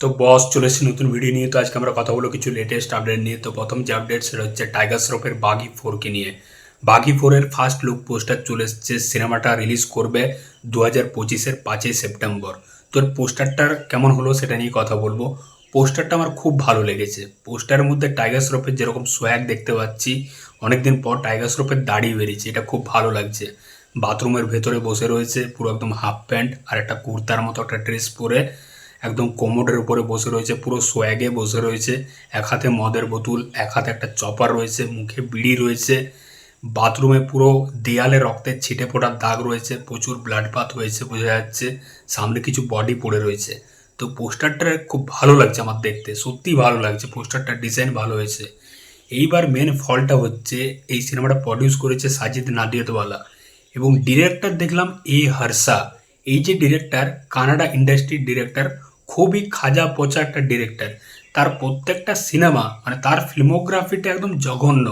তো বস চলে এসেছে নতুন ভিডিও নিয়ে। তো আজকে আমরা কথা বলব কিছু লেটেস্ট আপডেট নিয়ে। তো প্রথম যে আপডেট সেটা হচ্ছে টাইগার শ্রফের বাগি ফোরকে নিয়ে। বাগি ফোরের ফার্স্ট লুক পোস্টার চলে এসছে। সিনেমাটা রিলিজ করবে দু হাজার পঁচিশের পাঁচই সেপ্টেম্বর। তোর পোস্টারটার কেমন হলো সেটা নিয়ে কথা বলব। পোস্টারটা আমার খুব ভালো লেগেছে। পোস্টারের মধ্যে টাইগার শ্রফের যেরকম সোয়াগ দেখতে পাচ্ছি, অনেকদিন পর টাইগার শ্রফের দাড়ি বেরিয়েছে। এটা খুব ভালো লাগছে। বাথরুমের ভেতরে বসে রয়েছে, পুরো একদম হাফ প্যান্ট আর একটা কুর্তার মতো একটা ড্রেস পরে। একদম কোমোডের উপরে বসে রয়েছে, পুরো সোয়াগে বসে রয়েছে। এক হাতে মদের বোতল, এক হাতে একটা চপার রয়েছে, মুখে বিড়ি রয়েছে। বাথরুমে পুরো দেয়ালে রক্তের ছিটে ফোটার দাগ রয়েছে, প্রচুর ব্লাড পাথ হয়েছে বোঝা যাচ্ছে। সামনে কিছু বডি পড়ে রয়েছে। তো পোস্টারটা খুব ভালো লাগছে আমার দেখতে সত্যি ভালো লাগছে পোস্টারটার ডিজাইন ভালো হয়েছে। এইবার মেন ফলটা হচ্ছে, এই সিনেমাটা প্রডিউস করেছে সাজিদ নাদিয়াতওয়ালা। এবং ডিরেক্টর দেখলাম এ হর্ষা এই যে ডিরেক্টর কানাডা ইন্ডাস্ট্রির ডিরেক্টর খুবই খাজা পচা একটা ডিরেক্টর তার প্রত্যেকটা সিনেমা মানে তার ফিল্মোগ্রাফিটা একদম জঘন্য।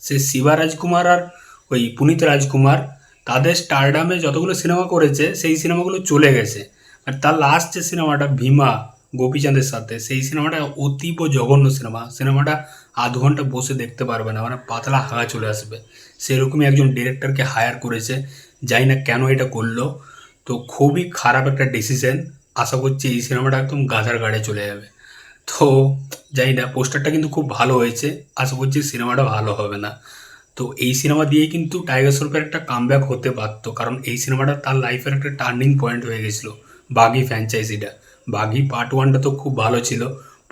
সে শিবা রাজকুমার আর ওই পুনিত রাজকুমার, তাদের স্টারডামে যতগুলো সিনেমা করেছে, সেই সিনেমাগুলো চলে গেছে। আর তার লাস্ট যে সিনেমাটা ভীমা, গোপীচাঁদের সাথে, সেই সিনেমাটা অতীব জঘন্য সিনেমা সিনেমাটা আধ ঘণ্টা বসে দেখতে পারবে না মানে পাতলা হাগা চলে আসবে। সেরকমই একজন ডিরেক্টরকে হায়ার করেছে। জানি না কেন এটা করল। তো খুবই খারাপ একটা ডিসিশন আশা করছি এই সিনেমাটা একদম গাধার গাড়ে চলে যাবে। তো জানি না, পোস্টারটা কিন্তু খুব ভালো হয়েছে। আশা করছি সিনেমাটা ভালো হবে না। তো এই সিনেমা দিয়ে কিন্তু টাইগার শ্রফের একটা কামব্যাক হতে পারতো কারণ এই সিনেমাটা তার লাইফের একটা টার্নিং পয়েন্ট হয়ে গেছিল, বাগি ফ্র্যাঞ্চাইজিটা বাগি পার্ট ওয়ানটা তো খুব ভালো ছিল।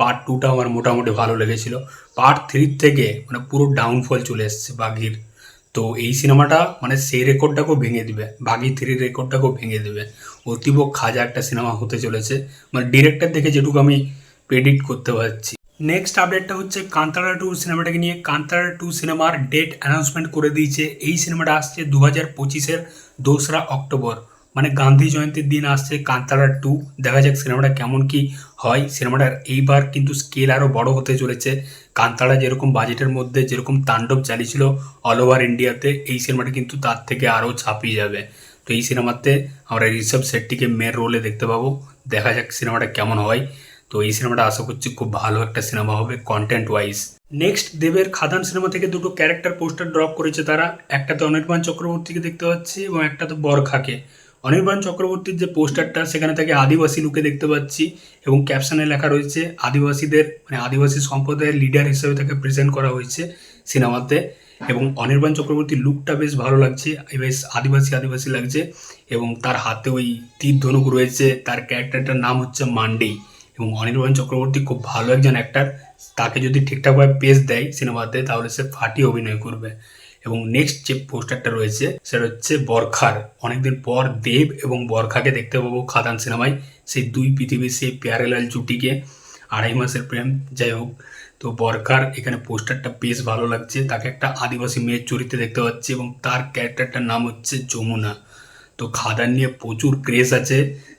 পার্ট টুটা আমার মোটামুটি ভালো লেগেছিল। পার্ট থ্রির থেকে মানে পুরো ডাউনফল চলে এসছে বাঘির তো এই সিনেমাটা মানে সেই রেকর্ডটাকেও ভেঙে দিবে ভাগি থ্রির রেকর্ডটাকেও ভেঙে দেবে। অতীব খাজা একটা সিনেমা হতে চলেছে। মানে ডিরেক্টর দেখে যেটুকু আমি প্রেডিক্ট করতে পারছি। নেক্সট আপডেটটা হচ্ছে কান্তারা টু সিনেমাটাকে নিয়ে। কান্তারা টু সিনেমার ডেট অ্যানাউন্সমেন্ট করে দিয়েছে। এই সিনেমাটা আসছে দু হাজার পঁচিশের দোসরা অক্টোবর। মানে গান্ধী জয়ন্তীর দিন আসছে, কান্তারা টু দেখা যাক সিনেমাটা কেমন কি হয়। সিনেমাটার এইবার কিন্তু স্কেল আরও বড় হতে চলেছে। কান্তারা যেরকম বাজেটের মধ্যে যেরকম তাণ্ডব চালিয়েছিল অল ওভার ইন্ডিয়াতে এই সিনেমাটা কিন্তু তার থেকে আরও ছাপিয়ে যাবে। তো এই সিনেমাতে আমরা ঋষভ শেট্টিকে মেয়ের রোলে দেখতে পাবো। দেখা যাক সিনেমাটা কেমন হয়। তো এই সিনেমাটা আশা করছি খুব ভালো একটা সিনেমা হবে কন্টেন্ট ওয়াইজ নেক্সট দেবের খাদান সিনেমা থেকে দুটো ক্যারেক্টার পোস্টার ড্রপ করেছে তারা। একটা তো অনির্বাণ চক্রবর্তীকে দেখতে পাচ্ছি এবং একটা তো বরখাকে। অনির্বাণ চক্রবর্তীর যে পোস্টারটা, সেখানে তাকে আদিবাসী লুকে দেখতে পাচ্ছি এবং ক্যাপশনে লেখা রয়েছে, আদিবাসীদের মানে আদিবাসী সম্প্রদায়ের লিডার হিসেবে তাকে প্রেজেন্ট করা হয়েছে সিনেমাতে এবং অনির্বাণ চক্রবর্তীর লুকটা বেশ ভালো লাগছে, বেশ আদিবাসী আদিবাসী লাগছে এবং তার হাতে ওই তীর ধনুক রয়েছে, তার ক্যারেক্টারটার নাম হচ্ছে মান্ডি। এবং অনির্বাণ চক্রবর্তী খুব ভালো একজন অ্যাক্টার তাকে যদি ঠিকঠাকভাবে পেস দেয় সিনেমাতে তাহলে সে ফাটিয়ে অভিনয় করবে। এবং নেক্সট যে পোস্টারটা রয়েছে, সেটা হচ্ছে বরখার। অনেকদিন পর দেব এবং বরখাকে দেখতে পাবো খাদান সিনেমায়। সেই দুই পৃথিবীর সেই প্যারেলাল জুটিকে আড়াই মাসের প্রেম। যাই হোক, তো বরখার এখানে পোস্টারটা বেশ ভালো লাগছে। তাকে একটা আদিবাসী মেয়ের চরিত্রে দেখতে পাচ্ছি এবং তার ক্যারেক্টারটার নাম হচ্ছে যমুনা। তো খাদান নিয়ে প্রচুর ক্রেজ আছে।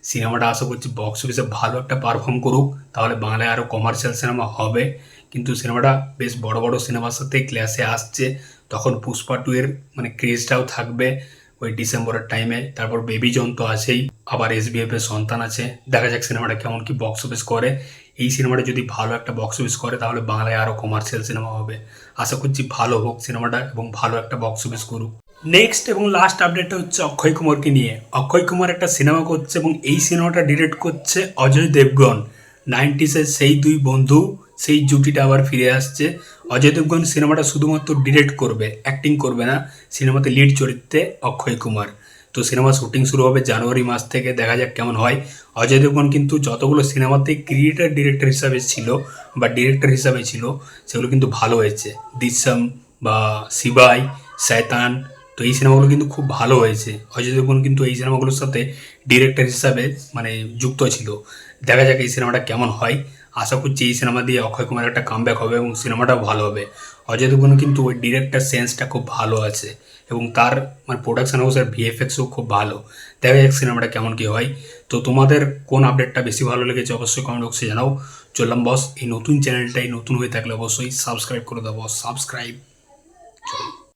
সিনেমাটা আশা করছি বক্স অফিসে ভালো একটা পারফর্ম করুক। তাহলে বাংলায় আরও কমার্শিয়াল সিনেমা হবে। কিন্তু সিনেমাটা বেশ বড় বড় সিনেমার সাথে ক্লাসে আসছে। তখন পুষ্পা টু এর মানে ক্রেজটাও থাকবে ওই ডিসেম্বরের টাইমে তারপর বেবি জন তো আছেই। আবার এস এর সন্তান আছে। দেখা যাক সিনেমাটা কেমন কি বক্স অফিস করে। এই সিনেমাটা যদি ভালো একটা বক্স অফিস করে, তাহলে বাংলায় আরও কমার্শিয়াল সিনেমা হবে। আশা করছি ভালো হোক সিনেমাটা এবং ভালো একটা বক্স অফিস করুক। নেক্সট এবং লাস্ট আপডেটটা হচ্ছে অক্ষয় কুমারকে নিয়ে। অক্ষয় কুমার একটা সিনেমা করছে এবং এই সিনেমাটা ডিরেক্ট করছে অজয় দেবগন। নাইনটিসের সেই দুই বন্ধু, সেই জুটিটা আবার ফিরে আসছে। অজয় দেবগন সিনেমাটা শুধুমাত্র ডিরেক্ট করবে অ্যাক্টিং করবে না, সিনেমাতে লিড চরিত্রে অক্ষয় কুমার। তো সিনেমা শুটিং শুরু হবে জানুয়ারি মাস থেকে, দেখা যাক কেমন হয়। অজয় দেবগন কিন্তু যতগুলো সিনেমাতে ক্রিয়েটার ডিরেক্টর হিসাবে ছিল বা ডিরেক্টর হিসাবে ছিল, সেগুলো কিন্তু ভালো হয়েছে। দিসম বা সিবাই শয়তান, তো এই সিনেমাগুলো কিন্তু খুব ভালো হয়েছে। অজয় দেবগন কিন্তু এই সিনেমাগুলোর সাথে ডিরেক্টর হিসাবে মানে যুক্ত ছিল। দেখা যাক এই সিনেমাটা কেমন হয়। আশা করছি এই সিনেমা দিয়ে অক্ষয় কুমার একটা কামব্যাক হবে এবং সিনেমাটাও ভালো হবে। অজয় দেবগন কিন্তু ওই ডিরেক্টর সেন্সটা খুব ভালো আছে এবং তার মানে প্রোডাকশন হাউসের ভিএফএক্সও খুব ভালো। দেখা যাক সিনেমাটা কেমন কী হয়। তো তোমাদের কোন আপডেটটা বেশি ভালো লেগেছে অবশ্যই কমেন্ট বক্সে জানাও। চললাম বস এই নতুন চ্যানেলটাই নতুন হয়ে থাকলে অবশ্যই সাবস্ক্রাইব করে দেবো সাবস্ক্রাইব চলো।